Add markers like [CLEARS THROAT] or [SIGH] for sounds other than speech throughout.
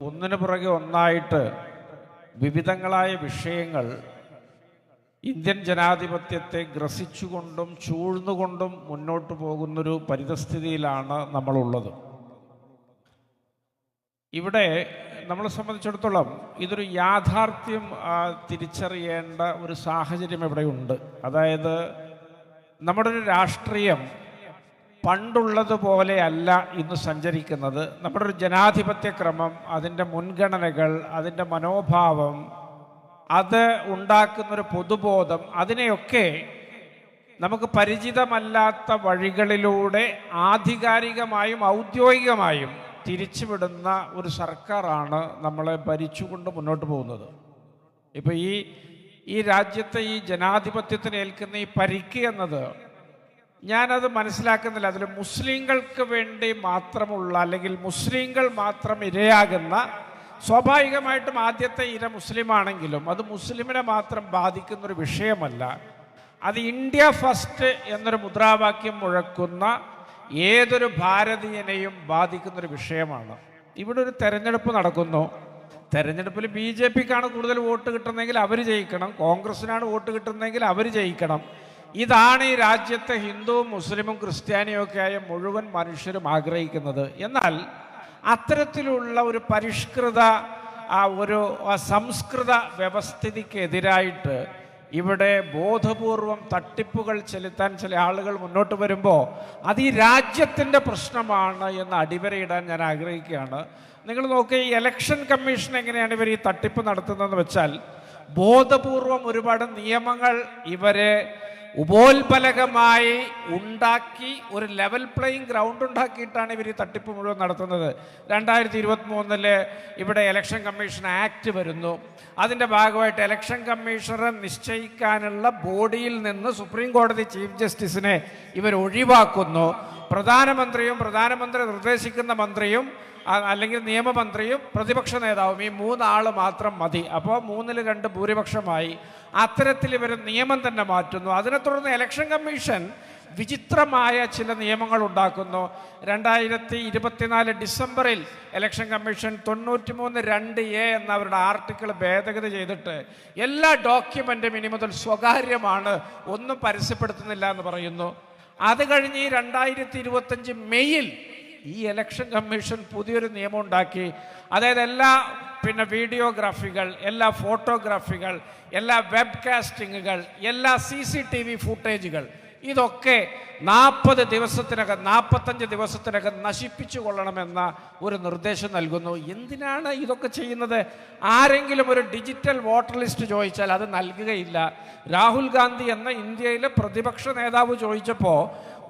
ഒന്നിനു പുറകെ ഒന്നായിട്ട് വിവിധങ്ങളായ വിഷയങ്ങൾ ഇന്ത്യൻ ജനാധിപത്യത്തെ ഗ്രസിച്ചുകൊണ്ടും ചൂഴ്ന്നുകൊണ്ടും മുന്നോട്ട് പോകുന്നൊരു പരിതസ്ഥിതിയിലാണ് നമ്മളുള്ളത്. ഇവിടെ നമ്മളെ സംബന്ധിച്ചിടത്തോളം ഇതൊരു യാഥാർത്ഥ്യം തിരിച്ചറിയേണ്ട ഒരു സാഹചര്യം ഇവിടെയുണ്ട് അതായത് നമ്മുടെ ഒരു രാഷ്ട്രീയം പണ്ടുള്ളതുപോലെ അല്ല ഇന്ന് സഞ്ചരിക്കുന്നത്. നമ്മുടെ ഒരു ജനാധിപത്യ ക്രമം അതിന്റെ മുൻഗണനകൾ അതിന്റെ മനോഭാവം അത് ഉണ്ടാക്കുന്നൊരു പൊതുബോധം അതിനെയൊക്കെ നമുക്ക് പരിചിതമല്ലാത്ത വഴികളിലൂടെ ആധികാരികമായും ഔദ്യോഗികമായും തിരിച്ചുവിടുന്ന ഒരു സർക്കാരാണ് നമ്മളെ ഭരിച്ചുകൊണ്ട് മുന്നോട്ട് പോകുന്നത്. ഇപ്പോൾ ഈ ഈ രാജ്യത്തെ ഈ ജനാധിപത്യത്തിന് ഏൽക്കുന്ന ഈ പരിക്ക് എന്നത് ഞാനത് മനസ്സിലാക്കുന്നില്ല. അതിൽ മുസ്ലിങ്ങൾക്ക് വേണ്ടി മാത്രമുള്ള അല്ലെങ്കിൽ മുസ്ലിങ്ങൾ മാത്രം ഇരയാകുന്ന സ്വാഭാവികമായിട്ടും ആദ്യത്തെ ഇര മുസ്ലിമാണെങ്കിലും അത് മുസ്ലിമിനെ മാത്രം ബാധിക്കുന്നൊരു വിഷയമല്ല. അത് ഇന്ത്യ ഫസ്റ്റ് എന്നൊരു മുദ്രാവാക്യം മുഴക്കുന്ന ഏതൊരു ഭാരതീയനെയും ബാധിക്കുന്നൊരു വിഷയമാണ്. ഇവിടെ ഒരു തെരഞ്ഞെടുപ്പ് നടക്കുന്നു. തെരഞ്ഞെടുപ്പിൽ ബി ജെ പിക്കാണ് കൂടുതൽ വോട്ട് കിട്ടുന്നതെങ്കിൽ അവർ ജയിക്കണം. കോൺഗ്രസിനാണ് വോട്ട് കിട്ടുന്നതെങ്കിൽ അവർ ജയിക്കണം. ഇതാണ് ഈ രാജ്യത്തെ ഹിന്ദുവും മുസ്ലിമും ക്രിസ്ത്യാനിയും ഒക്കെ ആയ മുഴുവൻ മനുഷ്യരും ആഗ്രഹിക്കുന്നത്. എന്നാൽ അത്തരത്തിലുള്ള ഒരു പരിഷ്കൃത ഒരു സംസ്കൃത വ്യവസ്ഥിതിക്കെതിരായിട്ട് ഇവിടെ ബോധപൂർവം തട്ടിപ്പുകൾ ചെലുത്താൻ ചില ആളുകൾ മുന്നോട്ട് വരുമ്പോൾ അത് ഈ രാജ്യത്തിന്റെ പ്രശ്നമാണ് എന്ന് അടിവരയിടാൻ ഞാൻ ആഗ്രഹിക്കുകയാണ്. നിങ്ങൾ നോക്കുക ഈ ഇലക്ഷൻ കമ്മീഷൻ എങ്ങനെയാണ് ഇവർ ഈ തട്ടിപ്പ് നടത്തുന്നതെന്ന് വെച്ചാൽ ബോധപൂർവം ഒരുപാട് നിയമങ്ങൾ ഇവരെ ഉപോത്ബലകമായി ഉണ്ടാക്കി ഒരു ലെവൽ പ്ലേയിങ് ഗ്രൗണ്ട് ഉണ്ടാക്കിയിട്ടാണ് ഇവർ ഈ തട്ടിപ്പ് മുഴുവൻ നടത്തുന്നത്. രണ്ടായിരത്തി ഇരുപത്തി മൂന്നിൽ ഇവിടെ ഇലക്ഷൻ കമ്മീഷൻ ആക്ട് വരുന്നു. അതിന്റെ ഭാഗമായിട്ട് ഇലക്ഷൻ കമ്മീഷണറെ നിശ്ചയിക്കാനുള്ള ബോഡിയിൽ നിന്ന് സുപ്രീം കോടതി ചീഫ് ജസ്റ്റിസിനെ ഇവർ ഒഴിവാക്കുന്നു. പ്രധാനമന്ത്രിയും പ്രധാനമന്ത്രി നിർദ്ദേശിക്കുന്ന മന്ത്രിയും അല്ലെങ്കിൽ നിയമമന്ത്രിയും പ്രതിപക്ഷ നേതാവും ഈ മൂന്നാൾ മാത്രം മതി. അപ്പോൾ മൂന്നിൽ രണ്ട് ഭൂരിപക്ഷമായി. അത്തരത്തിൽ ഇവർ നിയമം തന്നെ മാറ്റുന്നു. അതിനെ തുടർന്ന് ഇലക്ഷൻ കമ്മീഷൻ വിചിത്രമായ ചില നിയമങ്ങൾ ഉണ്ടാക്കുന്നു. രണ്ടായിരത്തി ഇരുപത്തിനാല് ഡിസംബറിൽ ഇലക്ഷൻ കമ്മീഷൻ തൊണ്ണൂറ്റി മൂന്ന് രണ്ട് എ എന്ന അവരുടെ ആർട്ടിക്കിൾ ഭേദഗതി ചെയ്തിട്ട് എല്ലാ ഡോക്യുമെന്റും ഇനി മുതൽ സ്വകാര്യമാണ്. ഒന്നും പരസ്യപ്പെടുത്തുന്നില്ല എന്ന് പറയുന്നു. അത് കഴിഞ്ഞ് ഈ രണ്ടായിരത്തി ഇരുപത്തഞ്ച് മെയ്യിൽ ഈ ഇലക്ഷൻ കമ്മീഷൻ പുതിയൊരു നിയമം ഉണ്ടാക്കി അതായത് എല്ലാ പിന്നെ വീഡിയോഗ്രാഫികൾ എല്ലാ ഫോട്ടോഗ്രാഫികൾ എല്ലാ വെബ് കാസ്റ്റിങ്ങുകൾ എല്ലാ സി സി ടി വി ഫുട്ടേജുകൾ ഇതൊക്കെ നാൽപ്പത് ദിവസത്തിനകം നാൽപ്പത്തഞ്ച് ദിവസത്തിനകം നശിപ്പിച്ചു കൊള്ളണമെന്ന ഒരു നിർദ്ദേശം നൽകുന്നു. എന്തിനാണ് ഇതൊക്കെ ചെയ്യുന്നത്? ആരെങ്കിലും ഒരു ഡിജിറ്റൽ വോട്ടർ ലിസ്റ്റ് ചോദിച്ചാൽ അത് നൽകുകയില്ല. രാഹുൽ ഗാന്ധി എന്ന ഇന്ത്യയിലെ പ്രതിപക്ഷ നേതാവ് ചോദിച്ചപ്പോൾ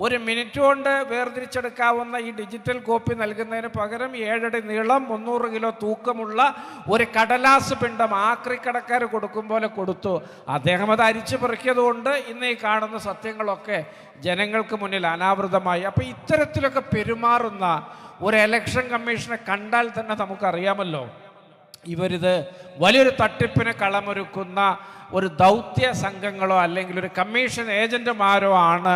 ഒരു മിനിറ്റ് കൊണ്ട് വേർതിരിച്ചെടുക്കാവുന്ന ഈ ഡിജിറ്റൽ കോപ്പി നൽകുന്നതിന് പകരം ഏഴടി നീളം മുന്നൂറ് കിലോ തൂക്കമുള്ള ഒരു കടലാസ് പിണ്ടം ആക്രിക്കടക്കാർ കൊടുക്കും പോലെ കൊടുത്തു. അദ്ദേഹം അത് അരിച്ചു പെറുക്കിയതുകൊണ്ട് ഇന്ന് ഈ കാണുന്ന സത്യങ്ങളൊക്കെ ജനങ്ങൾക്ക് മുന്നിൽ അനാവൃതമായി. അപ്പോൾ ഇത്തരത്തിലൊക്കെ പെരുമാറുന്ന ഒരു എലക്ഷൻ കമ്മീഷനെ കണ്ടാൽ തന്നെ നമുക്കറിയാമല്ലോ. ഇവരിത് വലിയൊരു തട്ടിപ്പിന് കളമൊരുക്കുന്ന ഒരു ദൗത്യ സംഘങ്ങളോ അല്ലെങ്കിൽ ഒരു കമ്മീഷൻ ഏജന്റുമാരോ ആണ്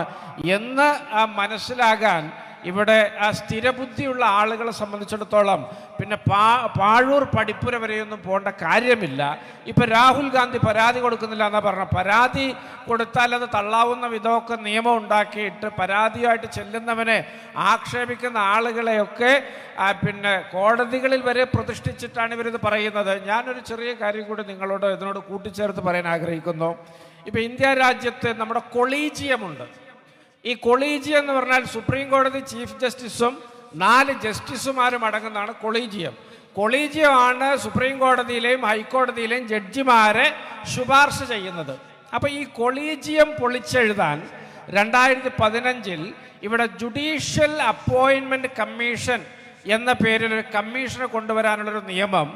എന്ന് മനസ്സിലാകാൻ ഇവിടെ ആ സ്ഥിരബുദ്ധിയുള്ള ആളുകളെ സംബന്ധിച്ചിടത്തോളം പിന്നെ പാ പാഴൂർ പഠിപ്പുര വരെയൊന്നും പോകേണ്ട കാര്യമില്ല. ഇപ്പം രാഹുൽ ഗാന്ധി പരാതി കൊടുക്കുന്നില്ല എന്നാ പറഞ്ഞ. പരാതി കൊടുത്താൽ അത് തള്ളാവുന്ന വിധമൊക്കെ നിയമം ഉണ്ടാക്കിയിട്ട് പരാതിയായിട്ട് ചെല്ലുന്നവനെ ആക്ഷേപിക്കുന്ന ആളുകളെയൊക്കെ പിന്നെ കോടതികളിൽ വരെ പ്രതിഷ്ഠിച്ചിട്ടാണ് ഇവരിത് പറയുന്നത്. ഞാനൊരു ചെറിയ കാര്യം കൂടി നിങ്ങളോട് ഇതിനോട് കൂട്ടിച്ചേർത്ത് പറയാൻ ആഗ്രഹിക്കുന്നു. ഇപ്പം ഇന്ത്യ രാജ്യത്ത് നമ്മുടെ കൊളീജിയമുണ്ട്. ഈ കൊളീജിയം എന്ന് പറഞ്ഞാൽ സുപ്രീം കോടതി ചീഫ് ജസ്റ്റിസും നാല് ജസ്റ്റിസുമാരും അടങ്ങുന്നതാണ് കൊളീജിയം. കൊളീജിയമാണ് സുപ്രീം കോടതിയിലെയും ഹൈക്കോടതിയിലെയും ജഡ്ജിമാരെ ശുപാർശ ചെയ്യുന്നത്. അപ്പോൾ ഈ കൊളീജിയം പൊളിച്ചെഴുതാൻ രണ്ടായിരത്തി പതിനഞ്ചിൽ ഇവിടെ ജുഡീഷ്യൽ അപ്പോയിൻമെന്റ് കമ്മീഷൻ എന്ന പേരിൽ ഒരു കമ്മീഷനെ കൊണ്ടുവരാനുള്ളൊരു നിയമം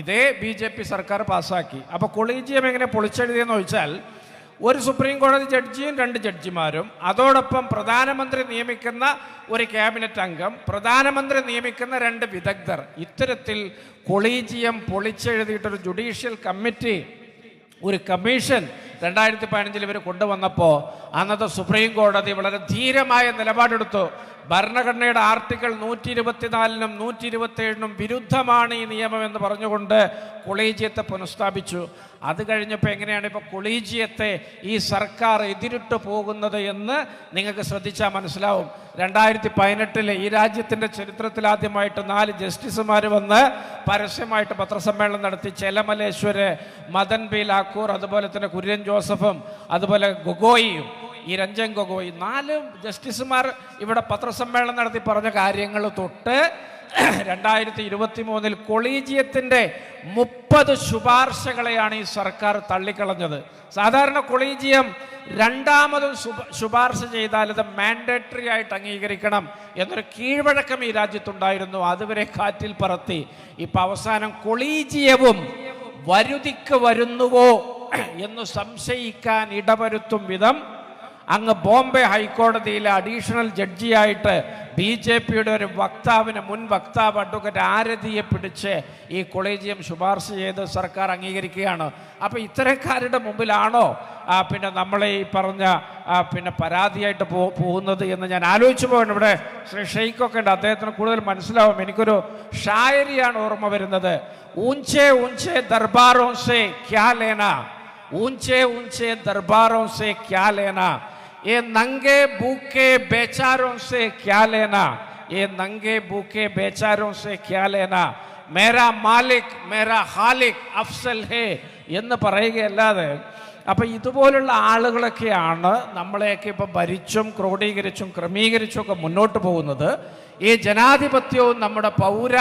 ഇതേ ബി ജെ പി സർക്കാർ പാസ്സാക്കി. അപ്പോൾ കൊളീജിയം എങ്ങനെ പൊളിച്ചെഴുതിയെന്ന് ചോദിച്ചാൽ ഒരു സുപ്രീം കോടതി ജഡ്ജിയും രണ്ട് ജഡ്ജിമാരും അതോടൊപ്പം പ്രധാനമന്ത്രി നിയമിക്കുന്ന ഒരു ക്യാബിനറ്റ് അംഗം പ്രധാനമന്ത്രി നിയമിക്കുന്ന രണ്ട് വിദഗ്ധർ. ഇത്തരത്തിൽ കൊളീജിയം പൊളിച്ചെഴുതിയിട്ടൊരു ജുഡീഷ്യൽ കമ്മിറ്റി ഒരു കമ്മീഷൻ രണ്ടായിരത്തി പതിനഞ്ചിൽ ഇവർ കൊണ്ടുവന്നപ്പോൾ അന്നത്തെ സുപ്രീം കോടതി വളരെ ധീരമായ നിലപാടെടുത്തു. ഭരണഘടനയുടെ ആർട്ടിക്കിൾ നൂറ്റി ഇരുപത്തിനാലിനും നൂറ്റി ഇരുപത്തി ഏഴിനും വിരുദ്ധമാണ് ഈ നിയമം എന്ന് പറഞ്ഞുകൊണ്ട് കൊളീജിയത്തെ പുനഃസ്ഥാപിച്ചു. അത് കഴിഞ്ഞപ്പോൾ എങ്ങനെയാണ് ഇപ്പോൾ കൊളീജിയത്തെ ഈ സർക്കാർ എതിരിട്ട് പോകുന്നത് എന്ന് നിങ്ങൾക്ക് ശ്രദ്ധിച്ചാൽ മനസ്സിലാവും. രണ്ടായിരത്തി പതിനെട്ടിലെ ഈ രാജ്യത്തിന്റെ ചരിത്രത്തിലാദ്യമായിട്ട് നാല് ജസ്റ്റിസുമാർ വന്ന് പരസ്യമായിട്ട് പത്രസമ്മേളനം നടത്തി. ചെലമലേശ്വര് മദൻ ബി ലാക്കൂർ അതുപോലെ തന്നെ കുര്യൻ ജോസഫും അതുപോലെ ഗൊഗോയിയും ഈ രഞ്ജൻ ഗൊഗോയി. നാല് ജസ്റ്റിസുമാർ ഇവിടെ പത്രസമ്മേളനം നടത്തി പറഞ്ഞ കാര്യങ്ങൾ തൊട്ട് രണ്ടായിരത്തി ഇരുപത്തി മൂന്നിൽ കൊളീജിയത്തിന്റെ മുപ്പത് ശുപാർശകളെയാണ് ഈ സർക്കാർ തള്ളിക്കളഞ്ഞത്. സാധാരണ കൊളീജിയം രണ്ടാമതും ശുപാർശ ചെയ്താൽ ഇത് മാൻഡേറ്ററി ആയിട്ട് അംഗീകരിക്കണം എന്നൊരു കീഴ്വഴക്കം ഈ രാജ്യത്തുണ്ടായിരുന്നു. അതുവരെ കാറ്റിൽ പറത്തി. ഇപ്പം അവസാനം കൊളീജിയവും വരുതിക്ക് വരുന്നുവോ എന്ന് സംശയിക്കാൻ ഇടവരുത്തും വിധം അങ്ങ് ബോംബെ ഹൈക്കോടതിയിലെ അഡീഷണൽ ജഡ്ജിയായിട്ട് ബി ജെ പിയുടെ ഒരു വക്താവിന് മുൻ വക്താവ് അഡ്വക്കറ്റ് ആരതിയെ പിടിച്ച് ഈ കൊളീജിയം ശുപാർശ ചെയ്ത് സർക്കാർ അംഗീകരിക്കുകയാണ്. അപ്പോൾ ഇത്തരക്കാരുടെ മുമ്പിലാണോ പിന്നെ നമ്മളെ ഈ പറഞ്ഞ പിന്നെ പരാതിയായിട്ട് പോ പോകുന്നത് എന്ന് ഞാൻ ആലോചിച്ചു പോകണം ഇവിടെ ശ്രീ ഷെയ്ക്കൊക്കെ ഉണ്ട്. അദ്ദേഹത്തിന് കൂടുതൽ മനസ്സിലാവും. എനിക്കൊരു ഷായരിയാണ് ഓർമ്മ വരുന്നത്. ഊഞ്ചേ ഊഞ്ചേ ദർബാറോ സേ ക്യാ ലേന. ഊഞ്ചേ ഊഞ്ചേ ദർബാറോ സേ ക്യാ ലേന. ये नंगे भूखे बेचारों से क्या लेना ये नंगे भूखे बेचारों से क्या लेना मेरा मालिक मेरा ഹാലിക് അഫ്സൽ ഹേ എന്ന് പറയുകയല്ലാതെ അപ്പം ഇതുപോലുള്ള ആളുകളൊക്കെയാണ് നമ്മളെയൊക്കെ ഇപ്പം ഭരിച്ചും ക്രോഡീകരിച്ചും ക്രമീകരിച്ചും ഒക്കെ മുന്നോട്ട് പോകുന്നത് ഈ ജനാധിപത്യവും നമ്മുടെ പൗര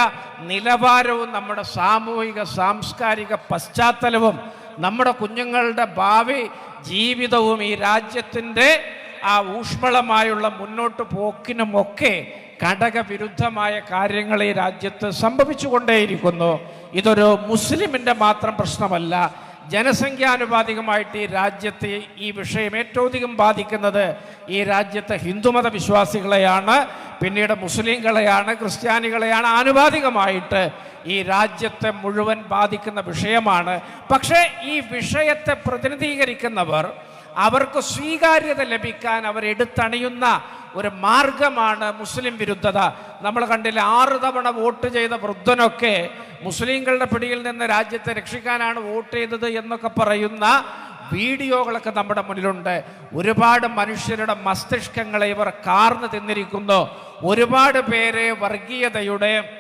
നിലവാരവും നമ്മുടെ സാമൂഹിക സാംസ്കാരിക പശ്ചാത്തലവും നമ്മുടെ കുഞ്ഞുങ്ങളുടെ ഭാവി ജീവിതവും ഈ രാജ്യത്തിന്റെ ആ ഊഷ്മളമായുള്ള മുന്നോട്ട് പോക്കിനുമൊക്കെ ഘടകവിരുദ്ധമായ കാര്യങ്ങൾ ഈ രാജ്യത്ത് സംഭവിച്ചുകൊണ്ടേയിരിക്കുന്നു. ഇതൊരു മുസ്ലിമിന്റെ മാത്രം പ്രശ്നമല്ല. ജനസംഖ്യാനുപാതികമായിട്ട് ഈ രാജ്യത്തെ ഈ വിഷയം ഏറ്റവും അധികം ബാധിക്കുന്നത് ഈ രാജ്യത്തെ ഹിന്ദുമത വിശ്വാസികളെയാണ്. പിന്നീട് മുസ്ലിങ്ങളെയാണ് ക്രിസ്ത്യാനികളെയാണ് ആനുപാതികമായിട്ട് ഈ രാജ്യത്തെ മുഴുവൻ ബാധിക്കുന്ന വിഷയമാണ്. പക്ഷേ ഈ വിഷയത്തെ പ്രതിനിധീകരിക്കുന്നവർ അവർക്ക് സ്വീകാര്യത ലഭിക്കാൻ അവർ എടുത്തണിയുന്ന ഒരു മാർഗമാണ് മുസ്ലിം വിരുദ്ധത. നമ്മൾ കണ്ടില്ല ആറ് തവണ വോട്ട് ചെയ്ത വൃദ്ധനൊക്കെ മുസ്ലിങ്ങളുടെ പിടിയിൽ നിന്ന് രാജ്യത്തെ രക്ഷിക്കാനാണ് വോട്ട് ചെയ്തത് എന്നൊക്കെ പറയുന്ന വീഡിയോകളൊക്കെ നമ്മുടെ മുന്നിലുണ്ട്. ഒരുപാട് മനുഷ്യരുടെ മസ്തിഷ്കങ്ങളെ ഇവർ കാർന്നു തിന്നിരിക്കുന്നു. ഒരുപാട് പേരെ വർഗീയതയുടെ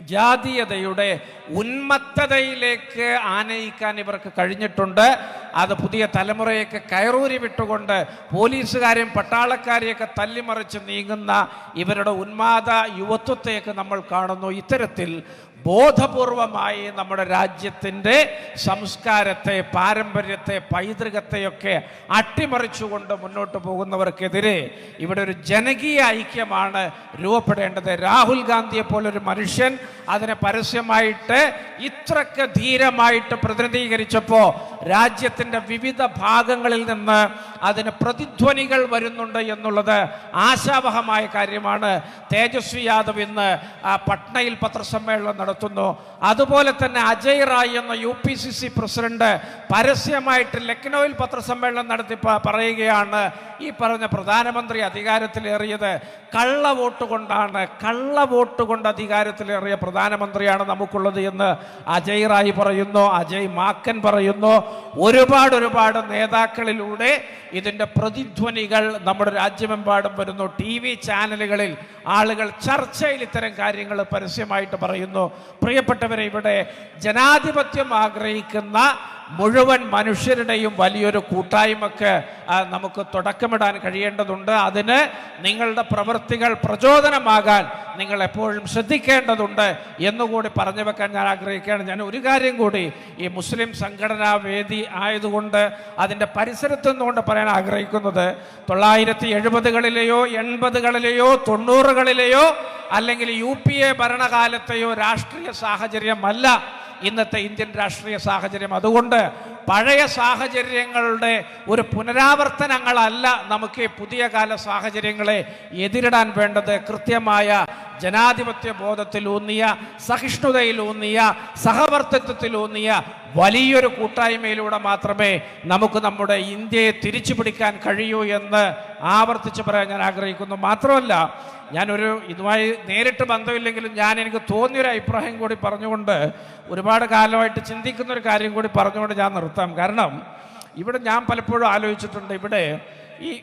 ജാതീയതയുടെ ഉന്മത്തതയിലേക്ക് ആനയിക്കാൻ ഇവർക്ക് കഴിഞ്ഞിട്ടുണ്ട്. അത് പുതിയ തലമുറയൊക്കെ കയറൂരി വിട്ടുകൊണ്ട് പോലീസുകാരെയും പട്ടാളക്കാരെയൊക്കെ തല്ലിമറിച്ച് നീങ്ങുന്ന ഇവരുടെ ഉന്മാദ യുവത്വത്തെയൊക്കെ നമ്മൾ കാണുന്നു. ഇത്തരത്തിൽ ബോധപൂർവമായി നമ്മുടെ രാജ്യത്തിന്റെ സംസ്കാരത്തെ പാരമ്പര്യത്തെ പൈതൃകത്തെയൊക്കെ അട്ടിമറിച്ചുകൊണ്ട് മുന്നോട്ട് പോകുന്നവർക്കെതിരെ ഇവിടെ ഒരു ജനകീയ ഐക്യമാണ് രൂപപ്പെടേണ്ടത്. രാഹുൽ ഗാന്ധിയെ പോലൊരു മനുഷ്യൻ അതിനെ പരസ്യമായിട്ട് ഇത്രക്ക് ധീരമായിട്ട് പ്രതിനിധീകരിച്ചപ്പോൾ രാജ്യത്തിന്റെ വിവിധ ഭാഗങ്ങളിൽ നിന്ന് അതിന് പ്രതിധ്വനികൾ വരുന്നുണ്ട് എന്നുള്ളത് ആശാവഹമായ കാര്യമാണ്. തേജസ്വി യാദവ് ഇന്ന് പട്നയിൽ പത്രസമ്മേളനം നടത്തുന്നു. അതുപോലെ തന്നെ അജയ് റായ് എന്ന U P C C president പരസ്യമായിട്ട് ലക്നൌവിൽ പത്രസമ്മേളനം നടത്തി പറയുകയാണ്. ഈ പറഞ്ഞ പ്രധാനമന്ത്രി അധികാരത്തിലേറിയത് കള്ള വോട്ട് കൊണ്ടാണ്. കള്ള വോട്ട് കൊണ്ട് അധികാരത്തിലേറിയ പ്രധാനമന്ത്രിയാണ് നമുക്കുള്ളത് എന്ന് അജയ് റായ് പറയുന്നു. അജയ് മാക്കൻ പറയുന്നു. ഒരുപാട് ഒരുപാട് നേതാക്കളിലൂടെ ഇതിന്റെ പ്രതിധ്വനികൾ നമ്മുടെ രാജ്യമെമ്പാടും വരുന്നു. ടി വി ചാനലുകളിൽ ആളുകൾ ചർച്ചയിൽ ഇത്തരം കാര്യങ്ങൾ പരസ്യമായിട്ട് പറയുന്നു. പ്രിയപ്പെട്ടവരെ ഇവിടെ ജനാധിപത്യം ആഗ്രഹിക്കുന്ന മുഴുവൻ മനുഷ്യരുടെയും വലിയൊരു കൂട്ടായ്മക്ക് നമുക്ക് തുടക്കമിടാൻ കഴിയേണ്ടതുണ്ട്. അതിന് നിങ്ങളുടെ പ്രവൃത്തികൾ പ്രചോദനമാകാൻ നിങ്ങൾ എപ്പോഴും ശ്രദ്ധിക്കേണ്ടതുണ്ട് എന്നുകൂടി പറഞ്ഞു വെക്കാൻ ഞാൻ ആഗ്രഹിക്കുകയാണ്. ഞാൻ ഒരു കാര്യം കൂടി ഈ മുസ്ലിം സംഘടനാ വേദി ആയതുകൊണ്ട് അതിന്റെ പരിസരത്തു നിന്നുകൊണ്ട് പറയാൻ ആഗ്രഹിക്കുന്നത് തൊള്ളായിരത്തി എഴുപതുകളിലെയോ എൺപതുകളിലെയോ തൊണ്ണൂറുകളിലെയോ അല്ലെങ്കിൽ യു പി എ ഭരണകാലത്തെയോ രാഷ്ട്രീയ സാഹചര്യമല്ല. ഇന്നത്തെ ഇന്ത്യൻ രാഷ്ട്രീയ സാഹചര്യം അതുകൊണ്ട് പഴയ സാഹചര്യങ്ങളുടെ ഒരു പുനരാവർത്തനങ്ങളല്ല നമുക്ക് പുതിയ കാല സാഹചര്യങ്ങളെ എതിരിടാൻ വേണ്ടത്. കൃത്യമായ ജനാധിപത്യ ബോധത്തിലൂന്നിയ സഹിഷ്ണുതയിലൂന്നിയ സഹവർത്തിത്വത്തിലൂന്നിയ വലിയൊരു കൂട്ടായ്മയിലൂടെ മാത്രമേ നമുക്ക് നമ്മുടെ ഇന്ത്യയെ തിരിച്ചു പിടിക്കാൻ കഴിയൂ എന്ന് ആവർത്തിച്ച് പറയാൻ ഞാൻ ആഗ്രഹിക്കുന്നു. മാത്രമല്ല ഞാനൊരു ഇതുമായി നേരിട്ട് ബന്ധമില്ലെങ്കിലും ഞാൻ എനിക്ക് തോന്നിയൊരു അഭിപ്രായം കൂടി പറഞ്ഞുകൊണ്ട് ഒരുപാട് കാലമായിട്ട് ചിന്തിക്കുന്ന ഒരു കാര്യം കൂടി പറഞ്ഞുകൊണ്ട് ഞാൻ നിർത്താം കാരണം ഇവിടെ ഞാൻ പലപ്പോഴും ആലോചിച്ചിട്ടുണ്ട് ഇവിടെ ഈ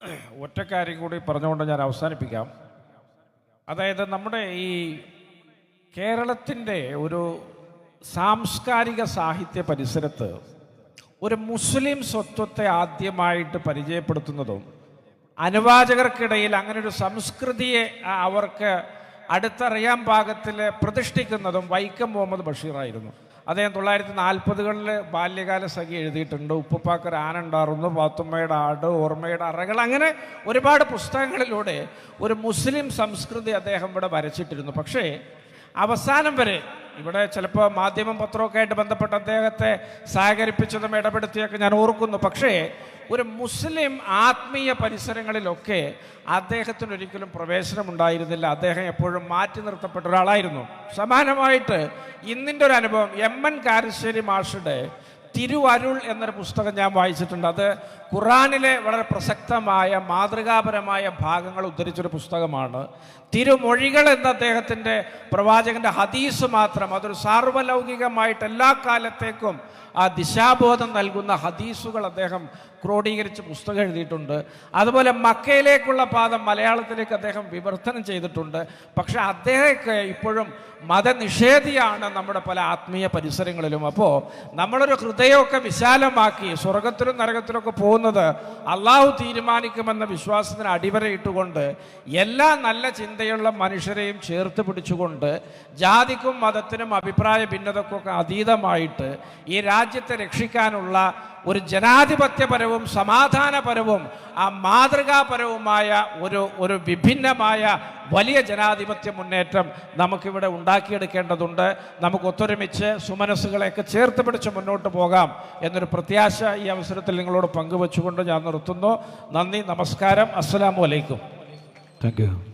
[CLEARS THROAT] ഒറ്റ കാര്യം കൂടി പറഞ്ഞുകൊണ്ട് ഞാൻ അവസാനിപ്പിക്കാം. അതായത് നമ്മുടെ ഈ കേരളത്തിന്റെ ഒരു സാംസ്കാരിക സാഹിത്യ പരിസരത്ത് ഒരു മുസ്ലിം സ്വത്വത്തെ ആദ്യമായിട്ട് പരിചയപ്പെടുത്തുന്നതും അനുവാചകർക്കിടയിൽ അങ്ങനെ ഒരു സംസ്കൃതിയെ അവർക്ക് അടുത്തറിയാൻ പാകത്തിൽ പ്രതിഷ്ഠിക്കുന്നതും വൈക്കം മുഹമ്മദ് ബഷീറായിരുന്നു. അദ്ദേഹം തൊള്ളായിരത്തി നാൽപ്പതുകളിൽ ബാല്യകാല സഖി എഴുതിയിട്ടുണ്ട്. ഉപ്പുപ്പാക്കർ ആനുണ്ടാറുന്നു പാത്തുമ്മയുടെ ആട് ഓർമ്മയുടെ അറകൾ അങ്ങനെ ഒരുപാട് പുസ്തകങ്ങളിലൂടെ ഒരു മുസ്ലിം സംസ്കൃതി അദ്ദേഹം ഇവിടെ വരച്ചിട്ടിരുന്നു. പക്ഷേ അവസാനം വരെ ഇവിടെ ചിലപ്പോൾ മാധ്യമം പത്രമൊക്കെ ആയിട്ട് ബന്ധപ്പെട്ട് അദ്ദേഹത്തെ സഹകരിപ്പിച്ചതും ഇടപെടുത്തിയൊക്കെ ഞാൻ ഓർക്കുന്നു. പക്ഷേ ഒരു മുസ്ലിം ആത്മീയ പരിസരങ്ങളിലൊക്കെ അദ്ദേഹത്തിന് ഒരിക്കലും പ്രവേശനം ഉണ്ടായിരുന്നില്ല. അദ്ദേഹം എപ്പോഴും മാറ്റി നിർത്തപ്പെട്ട ഒരാളായിരുന്നു. സമാനമായിട്ട് ഇന്നിന്റെ ഒരു അനുഭവം എം എൻ കാരശ്ശേരി മാഷുടെ തിരുവരുൾ എന്നൊരു പുസ്തകം ഞാൻ വായിച്ചിട്ടുണ്ട്. അത് ഖുറാനിലെ വളരെ പ്രസക്തമായ മാതൃകാപരമായ ഭാഗങ്ങൾ ഉദ്ധരിച്ചൊരു പുസ്തകമാണ്. തിരുമൊഴികൾ എന്ന അദ്ദേഹത്തിന്റെ പ്രവാചകന്റെ ഹദീസ് മാത്രം അതൊരു സാർവലൗകികമായിട്ട് എല്ലാ കാലത്തേക്കും ആ ദിശാബോധം നൽകുന്ന ഹദീസുകൾ അദ്ദേഹം ക്രോഡീകരിച്ച് പുസ്തകം എഴുതിയിട്ടുണ്ട്. അതുപോലെ മക്കയിലേക്കുള്ള പാദം മലയാളത്തിലേക്ക് അദ്ദേഹം വിവർത്തനം ചെയ്തിട്ടുണ്ട്. പക്ഷേ അദ്ദേഹമൊക്കെ ഇപ്പോഴും മതനിഷേധിയാണ് നമ്മുടെ പല ആത്മീയ പരിസരങ്ങളിലും. അപ്പോൾ നമ്മളൊരു ഹൃദയമൊക്കെ വിശാലമാക്കി സ്വർഗത്തിലും നരകത്തിലൊക്കെ പോകുന്നത് അള്ളാഹു തീരുമാനിക്കുമെന്ന വിശ്വാസത്തിന് അടിവരയിട്ടുകൊണ്ട് എല്ലാ നല്ല ചിന്തയുള്ള മനുഷ്യരെയും ചേർത്ത് പിടിച്ചുകൊണ്ട് ജാതിക്കും മതത്തിനും അഭിപ്രായ ഭിന്നതക്കൊക്കെ അതീതമായിട്ട് ഈ രാജ്യത്തെ രക്ഷിക്കാനുള്ള ഒരു ജനാധിപത്യപരവും സമാധാനപരവും ആ മാതൃകാപരവുമായ ഒരു ഒരു വിഭിന്നമായ വലിയ ജനാധിപത്യ മുന്നേറ്റം നമുക്കിവിടെ ഉണ്ടാക്കിയെടുക്കേണ്ടതുണ്ട്. നമുക്ക് ഒത്തൊരുമിച്ച് സുമനസ്സുകളെയൊക്കെ ചേർത്ത് പിടിച്ച് മുന്നോട്ട് പോകാം എന്നൊരു പ്രത്യാശ ഈ അവസരത്തിൽ നിങ്ങളോട് പങ്കുവച്ചുകൊണ്ട് ഞാൻ നിർത്തുന്നു. നന്ദി നമസ്കാരം. അസ്സലാമു അലൈക്കും. Thank you